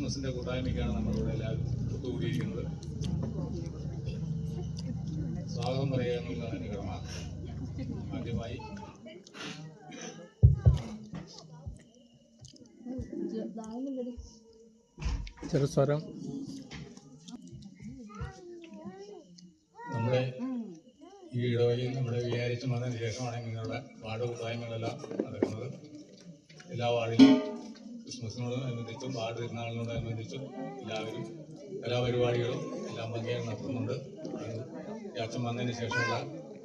ക്രിസ്മസിന്റെ കൂട്ടായ്മയ്ക്കാണ് നമ്മളിവിടെ എല്ലാവരും ഒത്തുകൂടിയിരിക്കുന്നത്. സ്വാഗതം പറയുക എന്നുള്ളതാണ് എന്റെ കടമ ആദ്യമായി. ചെറുസ്വരം. നമ്മുടെ ഈ ഇടവകയിൽ നമ്മുടെ വിചാരിച്ച് വന്നതിന് ശേഷമാണ് ഇങ്ങനെയുള്ള വാർഡ് കൂട്ടായ്മകളെല്ലാം നടക്കുന്നത്. എല്ലാ വാർഡിലും ക്രിസ്മസിനോടനുബന്ധിച്ചും വാർഡ് തിരുനാളിനോടനുബന്ധിച്ചും എല്ലാവരും കലാപരിപാടികളും എല്ലാം ഭംഗിയായി നടത്തുന്നുണ്ട്. ചാച്ചൻ വന്നതിന് ശേഷമുള്ള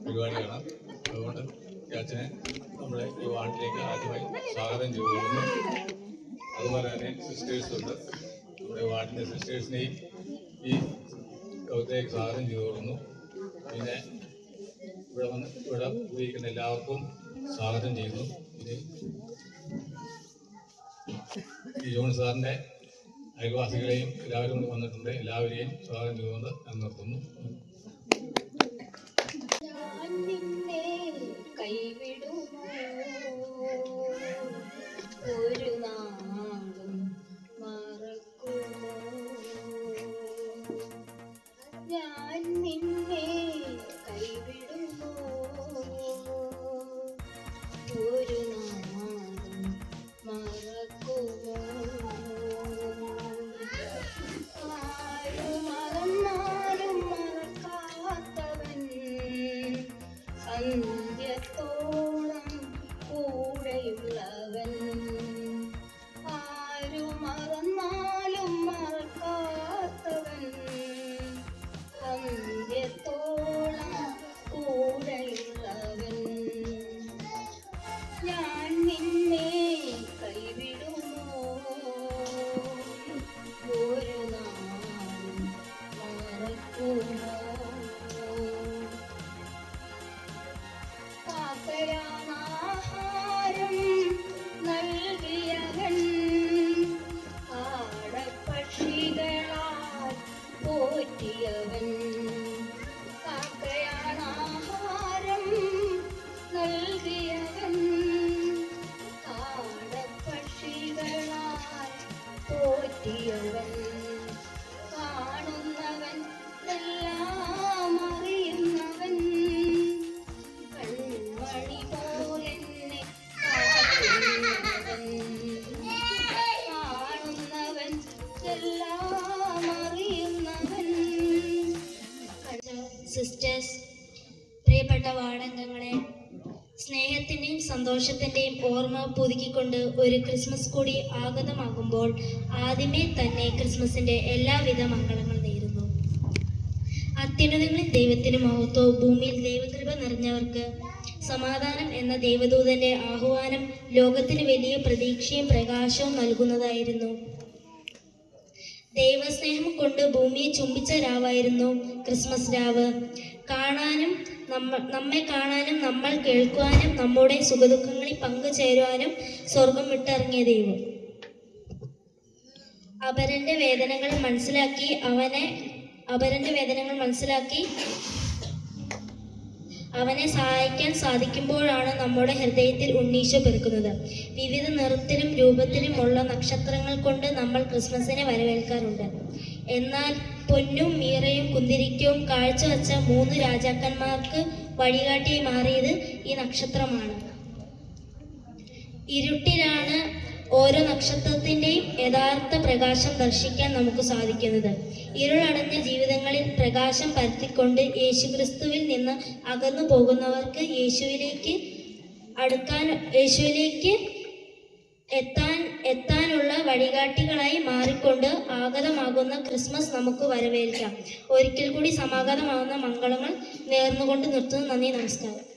പരിപാടിയാണ് അതുകൊണ്ട് ചാച്ചനെ നമ്മുടെ ഈ വാർഡിലേക്ക് ആദ്യമായി സ്വാഗതം ചെയ്തുകൊള്ളുന്നു അതുപോലെ തന്നെ സിസ്റ്റേഴ്സ് ഉണ്ട്. നമ്മുടെ വാർഡിന്റെ സിസ്റ്റേഴ്സിനെയും ഈ ലോകത്തേക്ക് സ്വാഗതം ചെയ്തുകൊള്ളുന്നു. പിന്നെ ഇവിടെ വന്ന് ഇവിടെ ഉപയോഗിക്കുന്ന എല്ലാവർക്കും സ്വാഗതം ചെയ്യുന്നു. ഇനി ഈ ജോൺ സാറിന്റെ അയൽവാസികളെയും എല്ലാവരും വന്നിട്ടുണ്ട്. എല്ലാവരെയും സ്വാഗതം ചെയ്തുകൊണ്ട് ഞാൻ നിർത്തുന്നു. സന്തോഷത്തിന്റെയും ഓർമ്മ പുതുക്കിക്കൊണ്ട് ഒരു ക്രിസ്മസ് കൂടി ആഗതമാകുമ്പോൾ ആദ്യമേ തന്നെ ക്രിസ്മസിന്റെ എല്ലാവിധ മംഗളങ്ങൾ നേരുന്നു. അത്യുന്നതങ്ങളിൽ ദൈവത്തിന് മഹത്വവും ഭൂമിയിൽ ദൈവകൃപ നിറഞ്ഞവർക്ക് സമാധാനം എന്ന ദൈവദൂതന്റെ ആഹ്വാനം ലോകത്തിന് വലിയ പ്രതീക്ഷയും പ്രകാശവും നൽകുന്നതായിരുന്നു. ദൈവസ്നേഹം കൊണ്ട് ഭൂമിയെ ചുംബിച്ച രാവായിരുന്നു ക്രിസ്മസ് രാവ്. കാണാനും നമ്മ നമ്മെ കാണാനും നമ്മൾ കേൾക്കുവാനും നമ്മുടെ സുഖദുഃഖങ്ങളിൽ പങ്കുചേരുവാനും സ്വർഗം വിട്ടിറങ്ങിയ ദൈവം. അപരന്റെ വേദനകൾ മനസ്സിലാക്കി അവനെ അപരന്റെ വേദനകൾ മനസ്സിലാക്കി അവനെ സഹായിക്കാൻ സാധിക്കുമ്പോഴാണ് നമ്മുടെ ഹൃദയത്തിൽ ഉണ്ണീശോ പെറുക്കുന്നത്. വിവിധ നിറത്തിലും രൂപത്തിലുമുള്ള നക്ഷത്രങ്ങൾ കൊണ്ട് നമ്മൾ ക്രിസ്മസിനെ വരവേൽക്കാറുണ്ട്. എന്നാൽ പൊന്നും മീറയും കുന്തിരിക്കവും കാഴ്ചവെച്ച മൂന്ന് രാജാക്കന്മാർക്ക് വഴികാട്ടിയായി മാറിയത് ഈ നക്ഷത്രമാണ്. ഇരുട്ടിലാണ് ഓരോ നക്ഷത്രത്തിന്റെയും യഥാർത്ഥ പ്രകാശം ദർശിക്കാൻ നമുക്ക് സാധിക്കുന്നത്. ഇരുളടഞ്ഞ ജീവിതങ്ങളിൽ പ്രകാശം പരത്തിക്കൊണ്ട് യേശുക്രിസ്തുവിൽ നിന്ന് അകന്നു പോകുന്നവർക്ക് യേശുവിലേക്ക് അടുക്കാൻ യേശുവിലേക്ക് എത്താൻ എത്താനുള്ള വഴികാട്ടികളായി മാറിക്കൊണ്ട് ആഗതമാകുന്ന ക്രിസ്മസ് നമുക്ക് വരവേൽക്കാം. ഒരിക്കൽ കൂടി സമാഗതമാകുന്ന മംഗളങ്ങൾ നേർന്നുകൊണ്ട് നിർത്തുന്നു. നന്ദി നമസ്കാരം.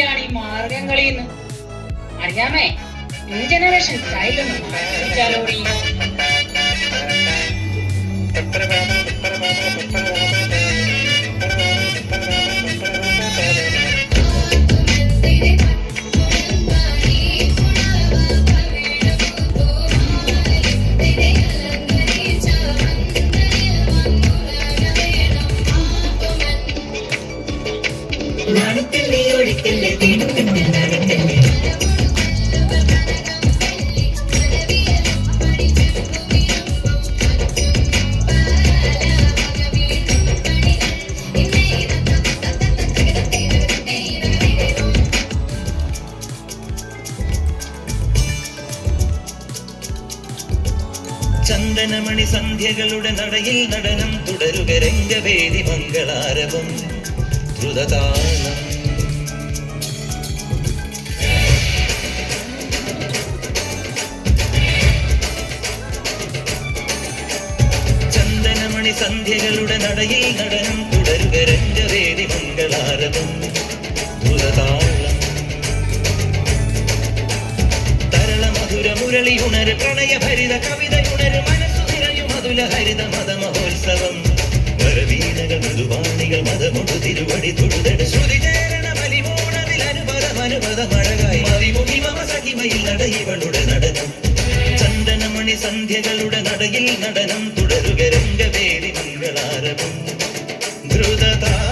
കളിയാണ് ഈ മാർഗം കളിന്ന് അറിയാമേ? ന്യൂ ജനറേഷൻ സ്റ്റൈലൊന്നും ചന്ദനമണി സന്ധ്യകളുടെ നടയിൽ നടനം തുടരുക രംഗവേദി മംഗളാരവം ദ്രുതതാളം സന്ധ്യകളുടെ നടയിൽ നടനം തുടരുക രംഗവേദി മംഗളാരതം ദ്രുതതാളം തരള മധുര മുരളി ഉണര് പ്രണയഭരിത കവിത ഉണര് മനസ്സു നിറയും മധുര ഹരിത മത മഹോത്സവം. വരവീനകൾ മൃദുവാണികൾ മതമൊടു തിരുവടി തൊടുതട ശ്രുതിചേരണ മലിമൂണതിൽ അനുപദം അനുപദം അഴകായി മതിമുഖി മമ സഹിമയിൽ നട നടനം. ചന്ദനമണി സന്ധ്യകളുടെ നടയിൽ നടനം തുടരുക രംഗവേദി മംഗളാരവം ദ്രുതതാളം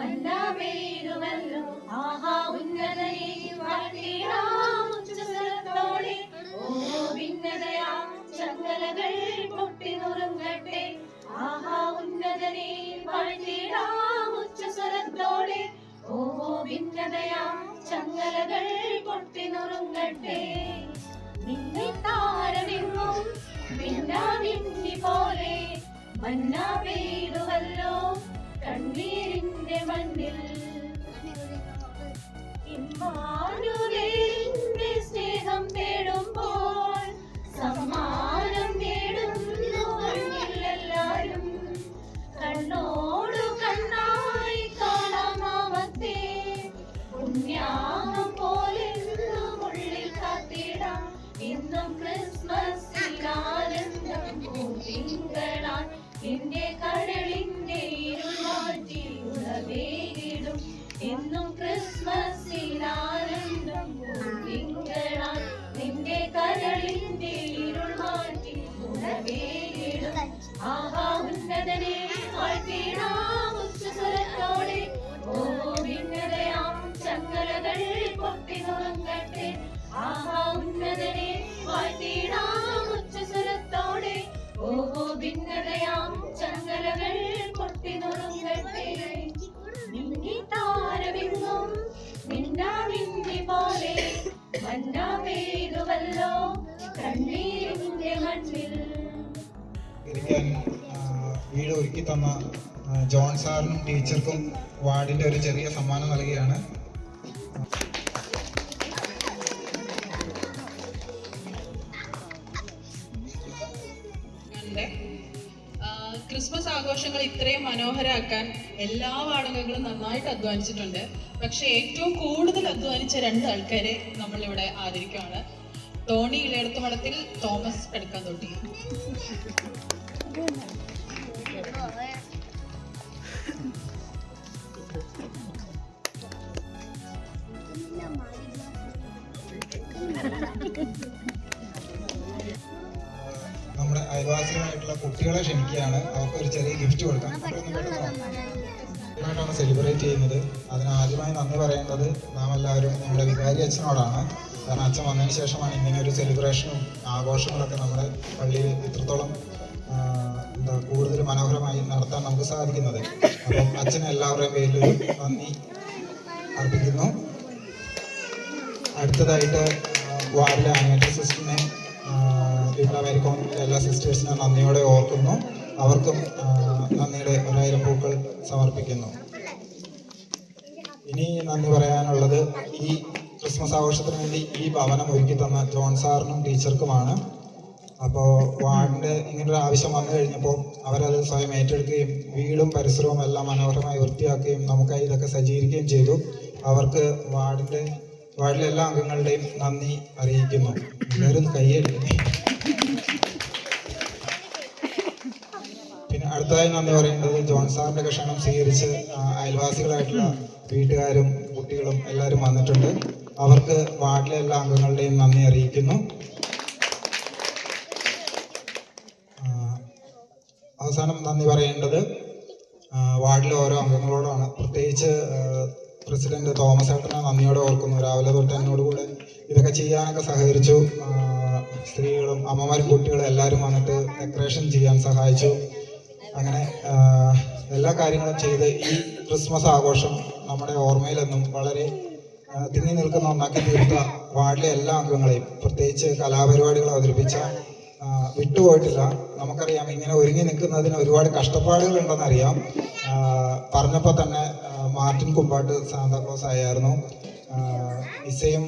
മന്നാമേരുമല്ലോ ആഹാ വാഴ്ത്തിടാം ഉച്ചസ്വരത്തോടെ ഓ ഭിന്നതയാം ചങ്ങലകൾ പൊട്ടി നുറുങ്ങട്ടെ. ആഹാ ഉന്നതനെ വാഴ്ത്തിടാം ഉച്ചസ്വരത്തോടെ ഓ ഭിന്നതയാം ചങ്ങലകൾ പൊട്ടി നുറുങ്ങട്ടെ. മിന്നിത്താരമെങ്ങും മിന്നാമിന്നി പോലെ മന്ന പെയ്തുവല്ലോ കണ്ണീരിന്റെ മണ്ണിൽ ഇമ്മാനുവേലിന്റെ ആ, വീട് ഒരുക്കി തന്ന ജോൺ സാറിനും ടീച്ചർക്കും വാർഡിന്റെ ഒരു ചെറിയ സമ്മാനം നൽകുകയാണ്. ക്രിസ്മസ് ആഘോഷങ്ങൾ ഇത്രയും മനോഹരമാക്കാൻ എല്ലാ വാടകകളും നന്നായിട്ട് അധ്വാനിച്ചിട്ടുണ്ട്. പക്ഷെ ഏറ്റവും കൂടുതൽ അധ്വാനിച്ച രണ്ട് ആൾക്കാരെ നമ്മളിവിടെ ആദരിക്കുകയാണ് ടോണി ഇളയെടുത്ത മഠത്തിൽ തോമസ് എടുക്കാൻ തോട്ടി. നമ്മുടെ അയൽവാസികളായിട്ടുള്ള കുട്ടികളെ ക്ഷണിക്കുകയാണ്. അവർക്ക് ഒരു ചെറിയ ഗിഫ്റ്റ് കൊടുക്കാം. ആയിട്ടാണ് സെലിബ്രേറ്റ് ചെയ്യുന്നത്. അതിന് ആദ്യമായി നന്ദി പറയേണ്ടത് നാം എല്ലാവരും നമ്മുടെ വികാരി അച്ഛനോടാണ്. കാരണം അച്ഛൻ വന്നതിന് ശേഷമാണ് ഇങ്ങനെ ഒരു സെലിബ്രേഷനും ആഘോഷങ്ങളൊക്കെ നമ്മുടെ പള്ളിയിൽ ഇത്രത്തോളം എന്താ കൂടുതൽ മനോഹരമായി നടത്താൻ നമുക്ക് സാധിക്കുന്നത്. അപ്പം അച്ഛൻ എല്ലാവരുടെയും പേരിൽ നന്ദി അർപ്പിക്കുന്നു. അടുത്തതായിട്ട് വാർഡിലെ അനിയറ്റ സിസ്റ്ററിനെ വിമല എല്ലാ സിസ്റ്റേഴ്സിനെ നന്ദിയോടെ ഓർക്കുന്നു. അവർക്കും നന്ദിയുടെ ഒരായിരം പൂക്കൾ സമർപ്പിക്കുന്നു. ഇനി നന്ദി പറയാനുള്ളത് ഈ ക്രിസ്മസ് ആഘോഷത്തിന് വേണ്ടി ഈ ഭവനം ഒരുക്കി തന്ന ജോൺ സാറിനും ടീച്ചർക്കുമാണ്. അപ്പോൾ വാർഡിന്റെ ഇങ്ങനൊരു ആവശ്യം വന്നു കഴിഞ്ഞപ്പോൾ അവരത് സ്വയം ഏറ്റെടുക്കുകയും വീടും പരിസരവും എല്ലാം മനോഹരമായി വൃത്തിയാക്കുകയും നമുക്കായി ഇതൊക്കെ സജ്ജീകരിക്കുകയും ചെയ്തു. അവർക്ക് വാർഡിന്റെ വാർഡിലെ എല്ലാ അംഗങ്ങളുടെയും നന്ദി അറിയിക്കുന്നു. എല്ലാവരും കൈയടിക്കണേ പിന്നെ അടുത്തതായി നന്ദി പറയേണ്ടത് ജോൺ സാറിന്റെ ക്ഷണം സ്വീകരിച്ച് അയൽവാസികളായിട്ടുള്ള വീട്ടുകാരും കുട്ടികളും എല്ലാവരും വന്നിട്ടുണ്ട്. അവർക്ക് വാർഡിലെ എല്ലാ അംഗങ്ങളുടെയും നന്ദി അറിയിക്കുന്നു. അവസാനം നന്ദി പറയേണ്ടത് വാർഡിലെ ഓരോ അംഗങ്ങളോടാണ്. പ്രത്യേകിച്ച് പ്രസിഡന്റ് തോമസ് ഏട്ടനെ നന്ദിയോടെ ഓർക്കുന്നു. രാവിലെ തൊട്ട് എന്നോട് കൂടെ ഇതൊക്കെ ചെയ്യാനൊക്കെ സഹകരിച്ചു. സ്ത്രീകളും അമ്മമാരും കുട്ടികളും എല്ലാവരും വന്നിട്ട് ഡെക്കറേഷൻ ചെയ്യാൻ സഹായിച്ചു. അങ്ങനെ എല്ലാ കാര്യങ്ങളും ചെയ്ത് ഈ ക്രിസ്മസ് ആഘോഷം നമ്മുടെ ഓർമ്മയിലെന്നും വളരെ തിങ്ങി നിൽക്കുന്ന ഒന്നാക്കി തീർത്ത വാർഡിലെ എല്ലാ അംഗങ്ങളെയും പ്രത്യേകിച്ച് കലാപരിപാടികൾ അവതരിപ്പിച്ച വിട്ടുപോയിട്ടില്ല. നമുക്കറിയാം ഇങ്ങനെ ഒരുങ്ങി നിൽക്കുന്നതിന് ഒരുപാട് കഷ്ടപ്പാടുകൾ ഉണ്ടെന്നറിയാം പറഞ്ഞപ്പോൾ തന്നെ മാർട്ടിൻ കുമ്പാട്ട് സാന്താക്ലോസ് ആയിരുന്നു ഇസയും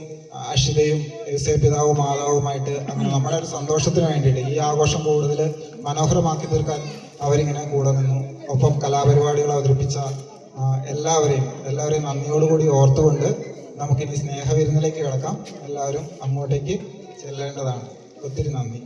അഷിതയും ഇസയ പിതാവും മാതാവുമായിട്ട് അങ്ങനെ നമ്മുടെ ഒരു സന്തോഷത്തിന് വേണ്ടിയിട്ട് ഈ ആഘോഷം കൂടുതൽ മനോഹരമാക്കി തീർക്കാൻ അവരിങ്ങനെ കൂടെ നിന്നു. ഒപ്പം കലാപരിപാടികൾ അവതരിപ്പിച്ച എല്ലാവരെയും എല്ലാവരെയും നന്ദിയോടുകൂടി ഓർത്തുകൊണ്ട് നമുക്കിനി സ്നേഹവിരുന്നിലേക്ക് കിടക്കാം. എല്ലാവരും അങ്ങോട്ടേക്ക് ചെല്ലേണ്ടതാണ്. ഒത്തിരി നന്ദി.